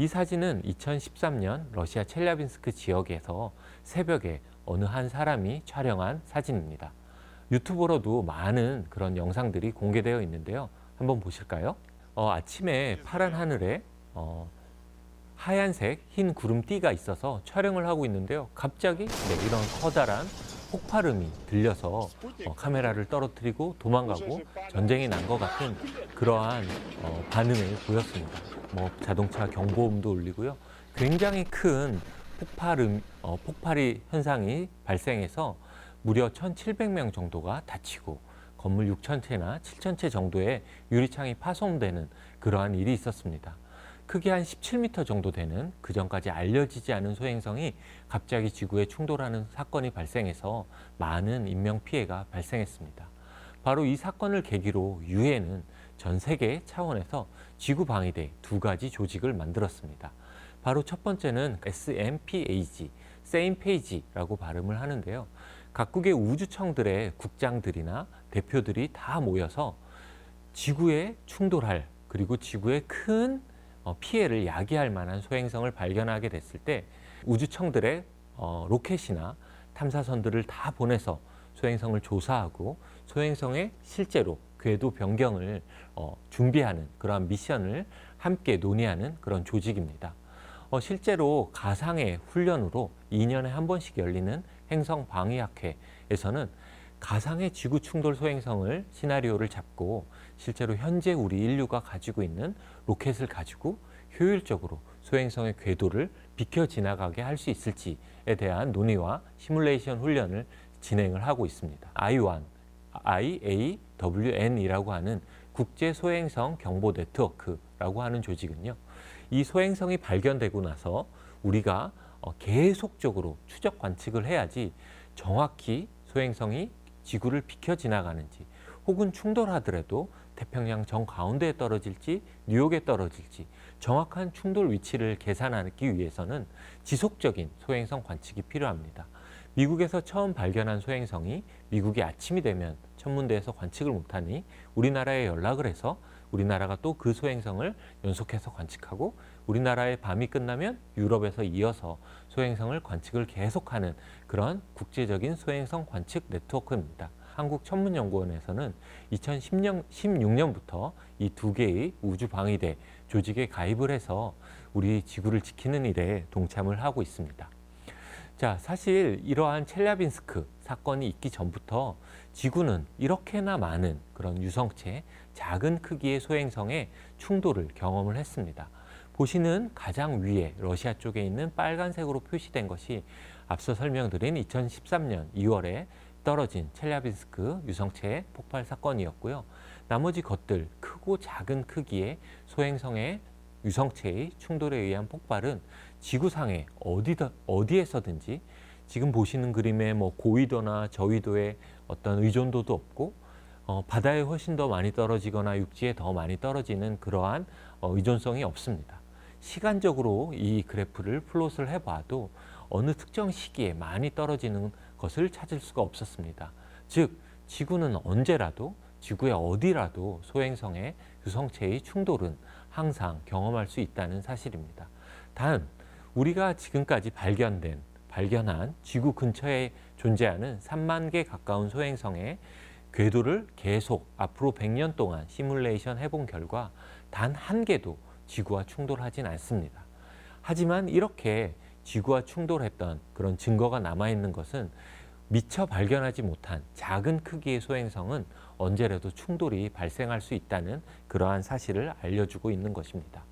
이 사진은 2013년 러시아 첼라빈스크 지역에서 새벽에 어느 한 사람이 촬영한 사진입니다. 유튜브로도 많은 그런 영상들이 공개되어 있는데요. 한번 보실까요? 어, 아침에 파란 하늘에 어, 하얀색 흰 구름띠가 있어서 촬영을 하고 있는데요. 갑자기 네, 이런 커다란 폭발음이 들려서 어, 카메라를 떨어뜨리고 도망가고 전쟁이 난 것 같은 그러한 어, 반응을 보였습니다. 뭐 자동차 경보음도 울리고요. 굉장히 큰 폭발음, 어, 폭발이 현상이 발생해서 무려 1,700명 정도가 다치고 건물 6,000채나 7,000채 정도의 유리창이 파손되는 그러한 일이 있었습니다. 크기 한 17m 정도 되는 그 전까지 알려지지 않은 소행성이 갑자기 지구에 충돌하는 사건이 발생해서 많은 인명 피해가 발생했습니다. 바로 이 사건을 계기로 유엔은 전 세계 차원에서 지구 방위대 두 가지 조직을 만들었습니다. 바로 첫 번째는 SMPAG, Same Page라고 발음을 하는데요. 각국의 우주청들의 국장들이나 대표들이 다 모여서 지구에 충돌할 그리고 지구에 큰 어, 피해를 야기할 만한 소행성을 발견하게 됐을 때 우주청들의 어, 로켓이나 탐사선들을 다 보내서 소행성을 조사하고 소행성의 실제로 궤도 변경을 어, 준비하는 그러한 미션을 함께 논의하는 그런 조직입니다. 어, 실제로 가상의 훈련으로 2년에 한 번씩 열리는 행성 방위학회에서는 가상의 지구 충돌 소행성을 시나리오를 잡고 실제로 현재 우리 인류가 가지고 있는 로켓을 가지고 효율적으로 소행성의 궤도를 비켜 지나가게 할 수 있을지에 대한 논의와 시뮬레이션 훈련을 진행을 하고 있습니다. I1, IAWN이라고 하는 국제 소행성 경보 네트워크라고 하는 조직은요. 이 소행성이 발견되고 나서 우리가 어, 계속적으로 추적 관측을 해야지 정확히 소행성이 지구를 비켜 지나가는지 혹은 충돌하더라도 태평양 정 가운데에 떨어질지 뉴욕에 떨어질지 정확한 충돌 위치를 계산하기 위해서는 지속적인 소행성 관측이 필요합니다. 미국에서 처음 발견한 소행성이 미국이 아침이 되면 천문대에서 관측을 못하니 우리나라에 연락을 해서 우리나라가 또 그 소행성을 연속해서 관측하고 우리나라의 밤이 끝나면 유럽에서 이어서 소행성을 관측을 계속하는 그런 국제적인 소행성 관측 네트워크입니다. 한국천문연구원에서는 2010년, 16년부터 이 두 개의 우주방위대 조직에 가입을 해서 우리 지구를 지키는 일에 동참을 하고 있습니다. 자, 사실 이러한 첼라빈스크 사건이 있기 전부터 지구는 이렇게나 많은 그런 유성체, 작은 크기의 소행성의 충돌을 경험을 했습니다. 보시는 가장 위에 러시아 쪽에 있는 빨간색으로 표시된 것이 앞서 설명드린 2013년 2월에 떨어진 첼라빈스크 유성체 폭발 사건이었고요. 나머지 것들 크고 작은 크기의 소행성의 유성체의 충돌에 의한 폭발은 지구상의 어디다, 어디에서든지 지금 보시는 그림의 뭐 고위도나 저위도의 어떤 의존도도 없고 어, 바다에 훨씬 더 많이 떨어지거나 육지에 더 많이 떨어지는 그러한 어, 의존성이 없습니다. 시간적으로 이 그래프를 플롯을 해봐도 어느 특정 시기에 많이 떨어지는 것을 찾을 수가 없었습니다. 즉, 지구는 언제라도 지구의 어디라도 소행성의 유성체의 충돌은 항상 경험할 수 있다는 사실입니다. 단, 우리가 지금까지 발견된, 발견한 지구 근처에 존재하는 3만 개 가까운 소행성의 궤도를 계속 앞으로 100년 동안 시뮬레이션 해본 결과 단 한 개도 지구와 충돌하진 않습니다. 하지만 이렇게 지구와 충돌했던 그런 증거가 남아있는 것은 미처 발견하지 못한 작은 크기의 소행성은 언제라도 충돌이 발생할 수 있다는 그러한 사실을 알려주고 있는 것입니다.